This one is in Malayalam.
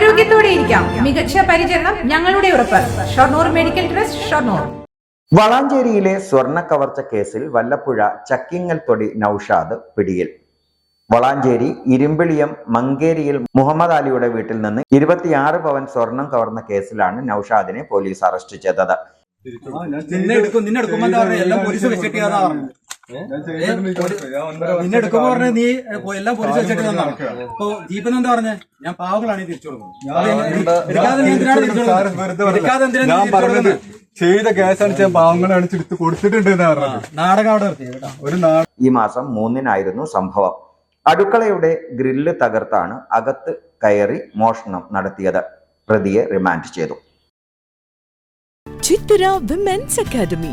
ആരോഗ്യത്തോടെ ഇരിക്കാം. മികച്ച പരിചരണം ഞങ്ങളുടെ ഉറപ്പ്. Shoranur medical trust Shoranur. വളാഞ്ചേരിയിലെ സ്വർണ കവർച്ച കേസിൽ വല്ലപ്പുഴ ചക്കിങ്ങൽ തൊടി നൌഷാദ് പിടിയിൽ. വളാഞ്ചേരി ഇരുമ്പിളിയം മങ്കേരിയിൽ മുഹമ്മദ് അലിയുടെ വീട്ടിൽ നിന്ന് ഇരുപത്തിയാറ് പവൻ സ്വർണം കവർന്ന കേസിലാണ് നൌഷാദിനെ പോലീസ് അറസ്റ്റ് ചെയ്തത്. നിന്നെ എടുക്കും നിന്നെ എടുക്കുമ്പോ പറഞ്ഞത് നീ എല്ലാം പോലീസ് വെച്ചിട്ട് തന്നാണ് അപ്പൊ ദീപൻ എന്താ പറഞ്ഞ? ഞാൻ പാവകളാണ് തിരിച്ചു കൊടുക്കുന്നത്? ചെയ്ത കേസാണ് ഞാൻ പാവങ്ങളെ അടിച്ചെടുത്ത് കൊടുത്തിട്ടുണ്ട് എന്നാ പറഞ്ഞത്. നാടകം അവിടെ കേട്ടോ. ഒരു ഈ മാസം മൂന്നിനായിരുന്നു സംഭവം. അടുക്കളയുടെ ഗ്രില്ല് തകർത്താണ് അകത്ത് കയറി മോഷണം നടത്തിയത്. പ്രതിയെ റിമാൻഡ് ചെയ്തു. Chithura women's academy.